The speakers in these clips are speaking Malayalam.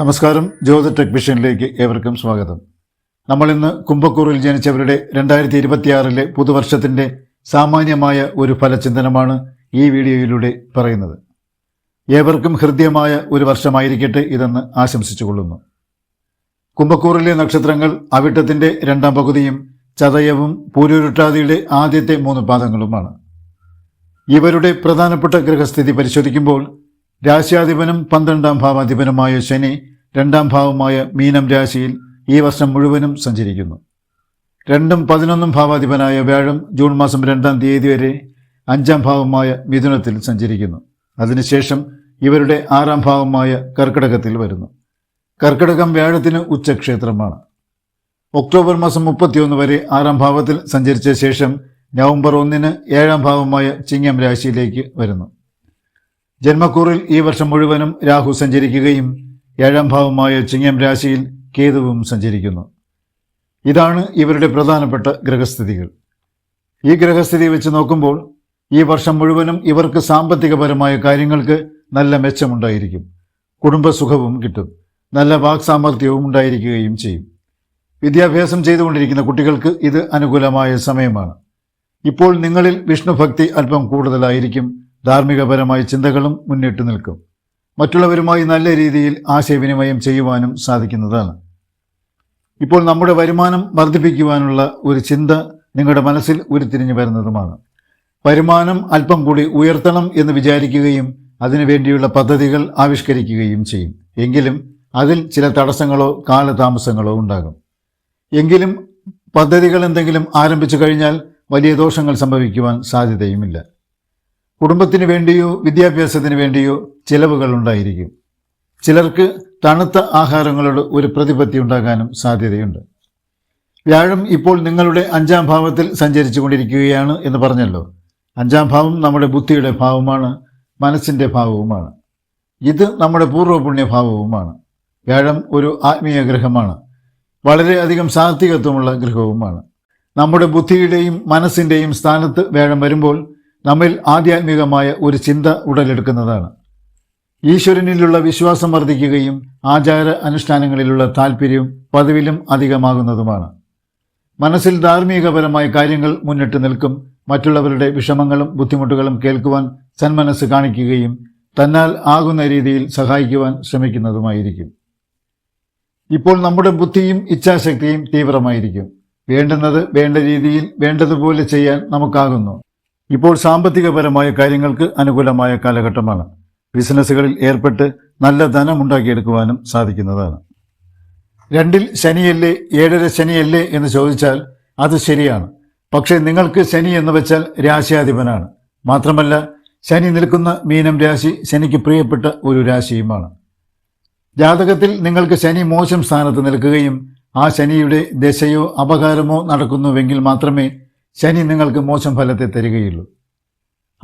നമസ്കാരം. ജ്യോതി ടെക് വിഷനിലേക്ക് ഏവർക്കും സ്വാഗതം. നമ്മൾ ഇന്ന് കുംഭക്കൂറിൽ ജനിച്ചവരുടെ രണ്ടായിരത്തി ഇരുപത്തിയാറിലെ പുതുവർഷത്തിന്റെ സാമാന്യമായ ഒരു ഫലചിന്തനമാണ് ഈ വീഡിയോയിലൂടെ പറയുന്നത്. ഏവർക്കും ഹൃദ്യമായ ഒരു വർഷമായിരിക്കട്ടെ ഇതെന്ന് ആശംസിച്ചുകൊള്ളുന്നു. കുംഭക്കൂറിലെ നക്ഷത്രങ്ങൾ അവിട്ടത്തിന്റെ രണ്ടാം പകുതിയും ചതയവും പൂരുരുട്ടാതിയുടെ ആദ്യത്തെ മൂന്ന് പാദങ്ങളുമാണ്. ഇവരുടെ പ്രധാനപ്പെട്ട ഗ്രഹസ്ഥിതി പരിശോധിക്കുമ്പോൾ രാശ്യാധിപനും പന്ത്രണ്ടാം ഭാവാധിപനുമായ ശനി രണ്ടാം ഭാവമായ മീനം രാശിയിൽ ഈ വർഷം മുഴുവനും സഞ്ചരിക്കുന്നു. രണ്ടും പതിനൊന്നും ഭാവാധിപനായ വ്യാഴം ജൂൺ മാസം രണ്ടാം തീയതി വരെ അഞ്ചാം ഭാവമായ മിഥുനത്തിൽ സഞ്ചരിക്കുന്നു. അതിനുശേഷം ഇവരുടെ ആറാം ഭാവമായ കർക്കിടകത്തിൽ വരുന്നു. കർക്കിടകം വ്യാഴത്തിന് ഉച്ചക്ഷേത്രമാണ്. ഒക്ടോബർ മാസം മുപ്പത്തിയൊന്ന് വരെ ആറാം ഭാവത്തിൽ സഞ്ചരിച്ച ശേഷം നവംബർ ഒന്നിന് ഏഴാം ഭാവമായ ചിങ്ങം രാശിയിലേക്ക് വരുന്നു. ജന്മക്കൂറിൽ ഈ വർഷം മുഴുവനും രാഹു സഞ്ചരിക്കുകയും ഏഴാം ഭാവമായ ചിങ്ങം രാശിയിൽ കേതുവും സഞ്ചരിക്കുന്നു. ഇതാണ് ഇവരുടെ പ്രധാനപ്പെട്ട ഗ്രഹസ്ഥിതികൾ. ഈ ഗ്രഹസ്ഥിതി വെച്ച് നോക്കുമ്പോൾ ഈ വർഷം മുഴുവനും ഇവർക്ക് സാമ്പത്തികപരമായ കാര്യങ്ങൾക്ക് നല്ല മെച്ചമുണ്ടായിരിക്കും. കുടുംബസുഖവും കിട്ടും. നല്ല വാക്സാമർഥ്യവും ഉണ്ടായിരിക്കുകയും ചെയ്യും. വിദ്യാഭ്യാസം ചെയ്തുകൊണ്ടിരിക്കുന്ന കുട്ടികൾക്ക് ഇത് അനുകൂലമായ സമയമാണ്. ഇപ്പോൾ നിങ്ങളിൽ വിഷ്ണുഭക്തി അല്പം കൂടുതലായിരിക്കും. ധാർമ്മികപരമായ ചിന്തകളും മുന്നിട്ട് നിൽക്കും. മറ്റുള്ളവരുമായി നല്ല രീതിയിൽ ആശയവിനിമയം ചെയ്യുവാനും സാധിക്കുന്നതാണ്. ഇപ്പോൾ നമ്മുടെ വരുമാനം വർദ്ധിപ്പിക്കുവാനുള്ള ഒരു ചിന്ത നിങ്ങളുടെ മനസ്സിൽ ഉരുത്തിരിഞ്ഞു വരുന്നതുമാണ്. വരുമാനം അല്പം കൂടി ഉയർത്തണം എന്ന് വിചാരിക്കുകയും അതിനുവേണ്ടിയുള്ള പദ്ധതികൾ ആവിഷ്കരിക്കുകയും ചെയ്യും. എങ്കിലും അതിൽ ചില തടസ്സങ്ങളോ കാലതാമസങ്ങളോ ഉണ്ടാകും. എങ്കിലും പദ്ധതികൾ എന്തെങ്കിലും ആരംഭിച്ചു കഴിഞ്ഞാൽ വലിയ ദോഷങ്ങൾ സംഭവിക്കുവാൻ സാധ്യതയുമില്ല. കുടുംബത്തിന് വേണ്ടിയോ വിദ്യാഭ്യാസത്തിന് വേണ്ടിയോ ചിലവുകൾ ഉണ്ടായിരിക്കും. ചിലർക്ക് തണുത്ത ആഹാരങ്ങളോട് ഒരു പ്രതിപത്തി ഉണ്ടാകാനും സാധ്യതയുണ്ട്. വ്യാഴം ഇപ്പോൾ നിങ്ങളുടെ അഞ്ചാം ഭാവത്തിൽ സഞ്ചരിച്ചു കൊണ്ടിരിക്കുകയാണ് എന്ന് പറഞ്ഞല്ലോ. അഞ്ചാം ഭാവം നമ്മുടെ ബുദ്ധിയുടെ ഭാവമാണ് മനസ്സിന്റെ ഭാവവുമാണ്. ഇത് നമ്മുടെ പൂർവപുണ്യഭാവവുമാണ് വ്യാഴം ഒരു ആത്മീയ ഗ്രഹമാണ്. വളരെയധികം സാത്വികത്വമുള്ള ഗ്രഹവുമാണ്. നമ്മുടെ ബുദ്ധിയുടെയും മനസ്സിന്റെയും സ്ഥാനത്ത് വ്യാഴം വരുമ്പോൾ നമ്മിൽ ആധ്യാത്മികമായ ഒരു ചിന്ത ഉടലെടുക്കുന്നതാണ്. ഈശ്വരനിലുള്ള വിശ്വാസം വർദ്ധിക്കുകയും ആചാര അനുഷ്ഠാനങ്ങളിലുള്ള താൽപ്പര്യവും പതിവിലും അധികമാകുന്നതുമാണ്. മനസ്സിൽ ധാർമ്മികപരമായ കാര്യങ്ങൾ മുന്നിട്ട് നിൽക്കും. മറ്റുള്ളവരുടെ വിഷമങ്ങളും ബുദ്ധിമുട്ടുകളും കേൾക്കുവാൻ സന്മനസ് കാണിക്കുകയും തന്നാൽ ആകുന്ന രീതിയിൽ സഹായിക്കുവാൻ ശ്രമിക്കുന്നതുമായിരിക്കും. ഇപ്പോൾ നമ്മുടെ ബുദ്ധിയും ഇച്ഛാശക്തിയും തീവ്രമായിരിക്കും. വേണ്ടുന്നത് വേണ്ട രീതിയിൽ വേണ്ടതുപോലെ ചെയ്യാൻ നമുക്കാകുന്നു. ഇപ്പോൾ സാമ്പത്തികപരമായ കാര്യങ്ങൾക്ക് അനുകൂലമായ കാലഘട്ടമാണ്. ബിസിനസ്സുകളിൽ ഏർപ്പെട്ട് നല്ല ധനം ഉണ്ടാക്കിയെടുക്കുവാനും സാധിക്കുന്നതാണ്. രണ്ടിൽ ശനിയല്ലേ ഏഴര ശനിയല്ലേ എന്ന് ചോദിച്ചാൽ അത് ശരിയാണ്. പക്ഷേ നിങ്ങൾക്ക് ശനി എന്ന് വെച്ചാൽ രാശിയാധിപനാണ്. മാത്രമല്ല ശനി നിൽക്കുന്ന മീനം രാശി ശനിക്ക് പ്രിയപ്പെട്ട ഒരു രാശിയുമാണ്. ജാതകത്തിൽ നിങ്ങൾക്ക് ശനി മോശം സ്ഥാനത്ത് നിൽക്കുകയും ആ ശനിയുടെ ദശയോ അപകാരമോ നടക്കുന്നുവെങ്കിൽ മാത്രമേ ശനി നിങ്ങൾക്ക് മോശം ഫലത്തെ തരികയുള്ളൂ.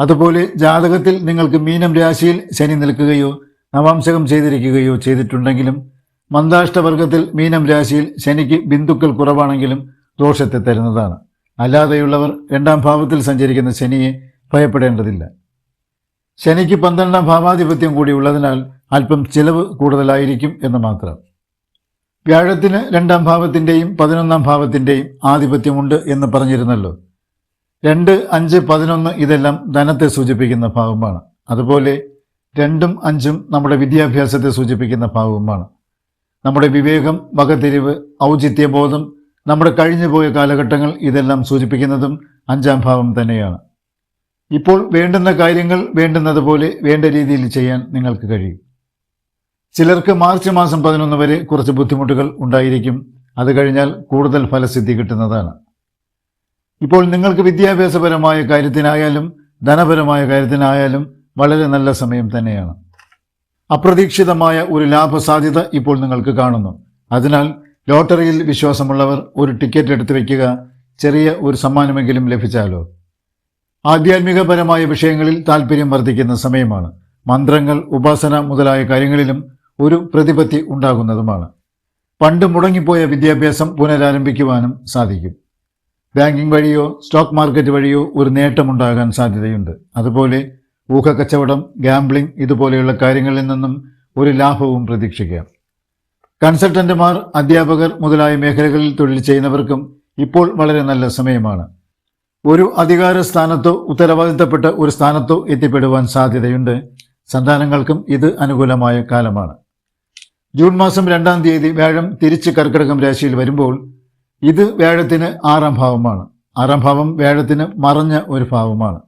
അതുപോലെ ജാതകത്തിൽ നിങ്ങൾക്ക് മീനം രാശിയിൽ ശനി നിൽക്കുകയോ നവാംശകം ചെയ്തിരിക്കുകയോ ചെയ്തിട്ടുണ്ടെങ്കിലും മന്ദാഷ്ടവർഗത്തിൽ മീനം രാശിയിൽ ശനിക്ക് ബിന്ദുക്കൾ കുറവാണെങ്കിലും ദോഷത്തെ തരുന്നതാണ്. അല്ലാതെയുള്ളവർ രണ്ടാം ഭാവത്തിൽ സഞ്ചരിക്കുന്ന ശനിയെ ഭയപ്പെടേണ്ടതില്ല. ശനിക്ക് പന്ത്രണ്ടാം ഭാവാധിപത്യം കൂടി ഉള്ളതിനാൽ അല്പം ചിലവ് കൂടുതലായിരിക്കും എന്ന് മാത്രം. വ്യാഴത്തിന് രണ്ടാം ഭാവത്തിന്റെയും പതിനൊന്നാം ഭാവത്തിന്റെയും ആധിപത്യമുണ്ട് എന്ന് പറഞ്ഞിരുന്നല്ലോ. രണ്ട് അഞ്ച് പതിനൊന്ന് ഇതെല്ലാം ധനത്തെ സൂചിപ്പിക്കുന്ന ഭാവമാണ്. അതുപോലെ രണ്ടും അഞ്ചും നമ്മുടെ വിദ്യാഭ്യാസത്തെ സൂചിപ്പിക്കുന്ന ഭാവവുമാണ് നമ്മുടെ വിവേകം വകതിരിവ് ഔചിത്യബോധം നമ്മുടെ കഴിഞ്ഞുപോയ കാലഘട്ടങ്ങൾ ഇതെല്ലാം സൂചിപ്പിക്കുന്നതും അഞ്ചാം ഭാവം തന്നെയാണ്. ഇപ്പോൾ വേണ്ടുന്ന കാര്യങ്ങൾ വേണ്ടുന്നതുപോലെ വേണ്ട രീതിയിൽ ചെയ്യാൻ നിങ്ങൾക്ക് കഴിയും. ചിലർക്ക് മാർച്ച് മാസം പതിനൊന്ന് വരെ കുറച്ച് ബുദ്ധിമുട്ടുകൾ ഉണ്ടായിരിക്കും. അത് കഴിഞ്ഞാൽ കൂടുതൽ ഫലസിദ്ധി കിട്ടുന്നതാണ്. ഇപ്പോൾ നിങ്ങൾക്ക് വിദ്യാഭ്യാസപരമായ കാര്യത്തിനായാലും ധനപരമായ കാര്യത്തിനായാലും വളരെ നല്ല സമയം തന്നെയാണ്. അപ്രതീക്ഷിതമായ ഒരു ലാഭസാധ്യത ഇപ്പോൾ നിങ്ങൾക്ക് കാണുന്നു. അതിനാൽ ലോട്ടറിയിൽ വിശ്വാസമുള്ളവർ ഒരു ടിക്കറ്റ് എടുത്തു വയ്ക്കുക ചെറിയ ഒരു സമ്മാനമെങ്കിലും ലഭിച്ചാലോ? ആധ്യാത്മികപരമായ വിഷയങ്ങളിൽ താല്പര്യം വർദ്ധിക്കുന്ന സമയമാണ്. മന്ത്രങ്ങൾ ഉപാസന മുതലായ കാര്യങ്ങളിലും ഒരു പ്രതിപത്തി ഉണ്ടാകുന്നതുമാണ്. പണ്ട് മുടങ്ങിപ്പോയ വിദ്യാഭ്യാസം പുനരാരംഭിക്കുവാനും സാധിക്കും. ബാങ്കിംഗ് വഴിയോ സ്റ്റോക്ക് മാർക്കറ്റ് വഴിയോ ഒരു നേട്ടമുണ്ടാകാൻ സാധ്യതയുണ്ട്. അതുപോലെ ഊഹക്കച്ചവടം ഗാംബ്ലിംഗ് ഇതുപോലെയുള്ള കാര്യങ്ങളിൽ നിന്നും ഒരു ലാഭവും പ്രതീക്ഷിക്കാം. കൺസൾട്ടന്റുമാർ അധ്യാപകർ മുതലായ മേഖലകളിൽ തൊഴിൽ ചെയ്യുന്നവർക്കും ഇപ്പോൾ വളരെ നല്ല സമയമാണ്. ഒരു അധികാര സ്ഥാനത്തോ ഉത്തരവാദിത്തപ്പെട്ട ഒരു സ്ഥാനത്തോ എത്തിപ്പെടുവാൻ സാധ്യതയുണ്ട്. സന്താനങ്ങൾക്കും ഇത് അനുകൂലമായ കാലമാണ്. ജൂൺ മാസം രണ്ടാം തീയതി വ്യാഴം തിരിച്ച് കർക്കിടകം രാശിയിൽ വരുമ്പോൾ ഇത് വ്യാഴത്തിന് ആറാം ഭാവമാണ്. ആറാം ഭാവം വ്യാഴത്തിന് മറഞ്ഞ ഒരു ഭാവമാണ്.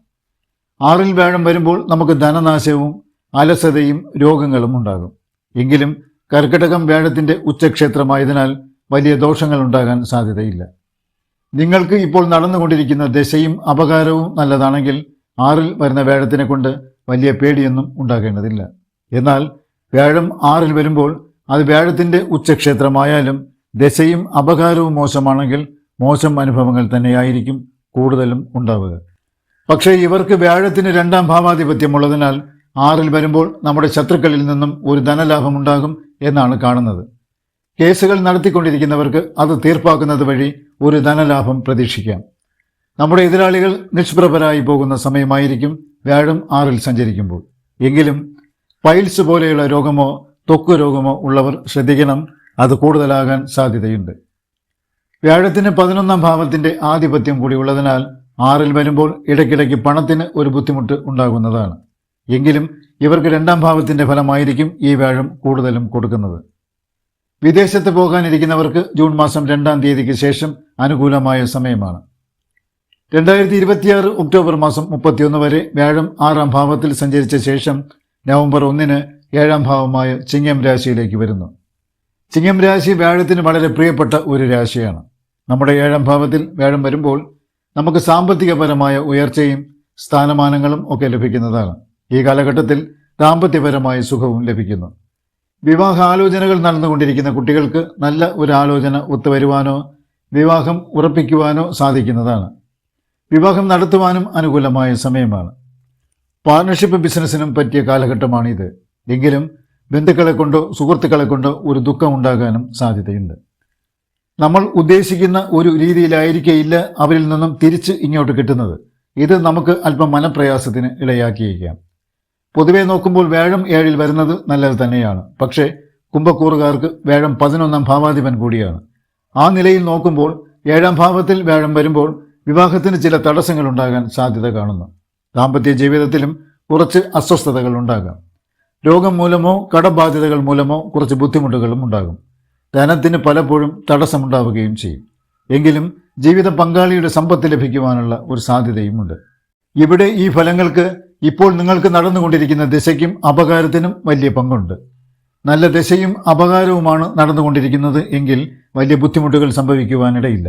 ആറിൽ വ്യാഴം വരുമ്പോൾ നമുക്ക് ധനനാശവും അലസതയും രോഗങ്ങളും ഉണ്ടാകും. എങ്കിലും കർക്കിടകം വ്യാഴത്തിന്റെ ഉച്ചക്ഷേത്രമായതിനാൽ വലിയ ദോഷങ്ങൾ ഉണ്ടാകാൻ സാധ്യതയില്ല. നിങ്ങൾക്ക് ഇപ്പോൾ നടന്നുകൊണ്ടിരിക്കുന്ന ദശയും അപകാരവും നല്ലതാണെങ്കിൽ ആറിൽ വരുന്ന വ്യാഴത്തിനെ കൊണ്ട് വലിയ പേടിയൊന്നും ഉണ്ടാകേണ്ടതില്ല. എന്നാൽ വ്യാഴം ആറിൽ വരുമ്പോൾ അത് വ്യാഴത്തിന്റെ ഉച്ചക്ഷേത്രമായാലും ദശയും അപകാരവും മോശമാണെങ്കിൽ മോശം അനുഭവങ്ങൾ തന്നെയായിരിക്കും കൂടുതലും ഉണ്ടാവുക. പക്ഷേ ഇവർക്ക് വ്യാഴത്തിന് രണ്ടാം ഭാവാധിപത്യമുള്ളതിനാൽ ആറിൽ വരുമ്പോൾ നമ്മുടെ ശത്രുക്കളിൽ നിന്നും ഒരു ധനലാഭം ഉണ്ടാകും എന്നാണ് കാണുന്നത്. കേസുകൾ നടത്തിക്കൊണ്ടിരിക്കുന്നവർക്ക് അത് തീർപ്പാക്കുന്നത് വഴി ഒരു ധനലാഭം പ്രതീക്ഷിക്കാം. നമ്മുടെ എതിരാളികൾ നിഷ്പ്രഭരായി പോകുന്ന സമയമായിരിക്കും വ്യാഴം ആറിൽ സഞ്ചരിക്കുമ്പോൾ. എങ്കിലും പൈൽസ് പോലെയുള്ള രോഗമോ ത്വക്ക് രോഗമോ ഉള്ളവർ ശ്രദ്ധിക്കണം. അത് കൂടുതലാകാൻ സാധ്യതയുണ്ട്. വ്യാഴത്തിന് പതിനൊന്നാം ഭാവത്തിന്റെ ആധിപത്യം കൂടി ഉള്ളതിനാൽ ആറിൽ വരുമ്പോൾ ഇടയ്ക്കിടയ്ക്ക് പണത്തിന് ഒരു ബുദ്ധിമുട്ട് ഉണ്ടാകുന്നതാണ്. എങ്കിലും ഇവർക്ക് രണ്ടാം ഭാവത്തിന്റെ ഫലമായിരിക്കും ഈ വ്യാഴം കൂടുതലും കൊടുക്കുന്നത്. വിദേശത്ത് പോകാനിരിക്കുന്നവർക്ക് ജൂൺ മാസം രണ്ടാം തീയതിക്ക് ശേഷം അനുകൂലമായ സമയമാണ്. രണ്ടായിരത്തി ഇരുപത്തിയാറ് ഒക്ടോബർ മാസം മുപ്പത്തിയൊന്ന് വരെ വ്യാഴം ആറാം ഭാവത്തിൽ സഞ്ചരിച്ച ശേഷം നവംബർ ഒന്നിന് ഏഴാം ഭാവമായ ചിങ്ങം രാശിയിലേക്ക് വരുന്നു. ചിങ്ങം രാശി വ്യാഴത്തിന് വളരെ പ്രിയപ്പെട്ട ഒരു രാശിയാണ്. നമ്മുടെ ഏഴാം ഭാവത്തിൽ വ്യാഴം വരുമ്പോൾ നമുക്ക് സാമ്പത്തികപരമായ ഉയർച്ചയും സ്ഥാനമാനങ്ങളും ഒക്കെ ലഭിക്കുന്നതാണ്. ഈ കാലഘട്ടത്തിൽ ദാമ്പത്യപരമായ സുഖവും ലഭിക്കുന്നു. വിവാഹ ആലോചനകൾ നടന്നുകൊണ്ടിരിക്കുന്ന കുട്ടികൾക്ക് നല്ല ഒരു ആലോചന ഒത്തുവരുവാനോ വിവാഹം ഉറപ്പിക്കുവാനോ സാധിക്കുന്നതാണ്. വിവാഹം നടത്തുവാനും അനുകൂലമായ സമയമാണ്. പാർട്ണർഷിപ്പ് ബിസിനസ്സിനും പറ്റിയ കാലഘട്ടമാണിത്. എങ്കിലും ബന്ധുക്കളെ കൊണ്ടോ സുഹൃത്തുക്കളെ കൊണ്ടോ ഒരു ദുഃഖം ഉണ്ടാകാനും സാധ്യതയുണ്ട്. നമ്മൾ ഉദ്ദേശിക്കുന്ന ഒരു രീതിയിലായിരിക്കില്ല അവരിൽ നിന്നും തിരിച്ച് ഇങ്ങോട്ട് കിട്ടുന്നത്. ഇത് നമുക്ക് അല്പം മനപ്രയാസത്തിന് ഇടയാക്കിയേക്കാം. പൊതുവെ നോക്കുമ്പോൾ വേഴം ഏഴിൽ വരുന്നത് നല്ലത് തന്നെയാണ്. പക്ഷേ കുംഭക്കൂറുകാർക്ക് വേഴം പതിനൊന്നാം ഭാവാധിപൻ കൂടിയാണ്. ആ നിലയിൽ നോക്കുമ്പോൾ ഏഴാം ഭാവത്തിൽ വേഴം വരുമ്പോൾ വിവാഹത്തിന് ചില തടസ്സങ്ങൾ ഉണ്ടാകാൻ സാധ്യത കാണുന്നു. ദാമ്പത്യ ജീവിതത്തിലും കുറച്ച് അസ്വസ്ഥതകൾ ഉണ്ടാകാം. രോഗം മൂലമോ കടബാധ്യതകൾ മൂലമോ കുറച്ച് ബുദ്ധിമുട്ടുകളും ഉണ്ടാകും. ധനത്തിന് പലപ്പോഴും തടസ്സമുണ്ടാവുകയും ചെയ്യും. എങ്കിലും ജീവിത പങ്കാളിയുടെ സമ്പത്ത് ലഭിക്കുവാനുള്ള ഒരു സാധ്യതയുമുണ്ട്. ഇവിടെ ഈ ഫലങ്ങൾക്ക് ഇപ്പോൾ നിങ്ങൾക്ക് നടന്നുകൊണ്ടിരിക്കുന്ന ദിശയ്ക്കും അപകാരത്തിനും വലിയ പങ്കുണ്ട്. നല്ല ദശയും അപകാരവുമാണ് നടന്നുകൊണ്ടിരിക്കുന്നത് എങ്കിൽ വലിയ ബുദ്ധിമുട്ടുകൾ സംഭവിക്കുവാനിടയില്ല.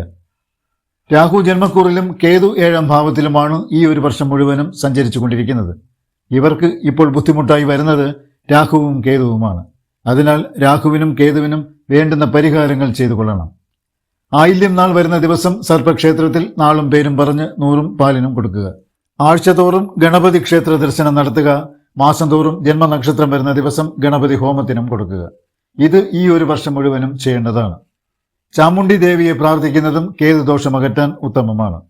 രാഹു ജന്മക്കൂറിലും കേതു ഏഴാം ഭാവത്തിലുമാണ് ഈ ഒരു വർഷം മുഴുവനും സഞ്ചരിച്ചു കൊണ്ടിരിക്കുന്നത് ഇവർക്ക് ഇപ്പോൾ ബുദ്ധിമുട്ടായി വരുന്നത് രാഹുവും കേതുവുമാണ്. അതിനാൽ രാഹുവിനും കേതുവിനും വേണ്ടുന്ന പരിഹാരങ്ങൾ ചെയ്തു കൊള്ളണം. ആയില്യം നാൾ വരുന്ന ദിവസം സർപ്പക്ഷേത്രത്തിൽ നാളും പേരും പറഞ്ഞ് നൂറും പാലിനും കൊടുക്കുക. ആഴ്ചതോറും ഗണപതി ക്ഷേത്ര ദർശനം നടത്തുക. മാസം തോറും ജന്മനക്ഷത്രം വരുന്ന ദിവസം ഗണപതി ഹോമത്തിനും കൊടുക്കുക. ഇത് ഈ ഒരു വർഷം മുഴുവനും ചെയ്യേണ്ടതാണ്. ചാമുണ്ടി ദേവിയെ പ്രാർത്ഥിക്കുന്നതും കേതുദോഷം അകറ്റാൻ ഉത്തമമാണ്.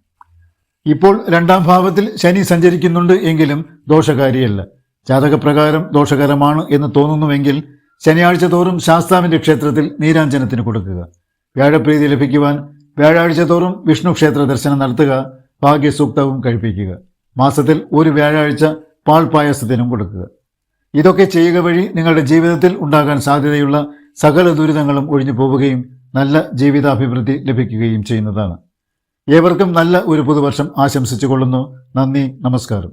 ഇപ്പോൾ രണ്ടാം ഭാവത്തിൽ ശനി സഞ്ചരിക്കുന്നുണ്ട് എങ്കിലും ദോഷകാരിയല്ല. ജാതകപ്രകാരം ദോഷകരമാണ് എന്ന് തോന്നുന്നുവെങ്കിൽ ശനിയാഴ്ച തോറും ശാസ്താവിന്റെ ക്ഷേത്രത്തിൽ നീരാഞ്ജനത്തിന് കൊടുക്കുക. വ്യാഴപ്രീതി ലഭിക്കുവാൻ വ്യാഴാഴ്ച തോറും വിഷ്ണു ക്ഷേത്ര ദർശനം നടത്തുക ഭാഗ്യസൂക്തവും കഴിപ്പിക്കുക. മാസത്തിൽ ഒരു വ്യാഴാഴ്ച പാൽ പായസത്തിനും കൊടുക്കുക. ഇതൊക്കെ ചെയ്യുക വഴി നിങ്ങളുടെ ജീവിതത്തിൽ ഉണ്ടാകാൻ സാധ്യതയുള്ള സകല ദുരിതങ്ങളും ഒഴിഞ്ഞു പോവുകയും നല്ല ജീവിതാഭിവൃദ്ധി ലഭിക്കുകയും ചെയ്യുന്നതാണ്. ഏവർക്കും നല്ല ഒരു പുതുവർഷം ആശംസിച്ചു കൊള്ളുന്നു നന്ദി നമസ്കാരം.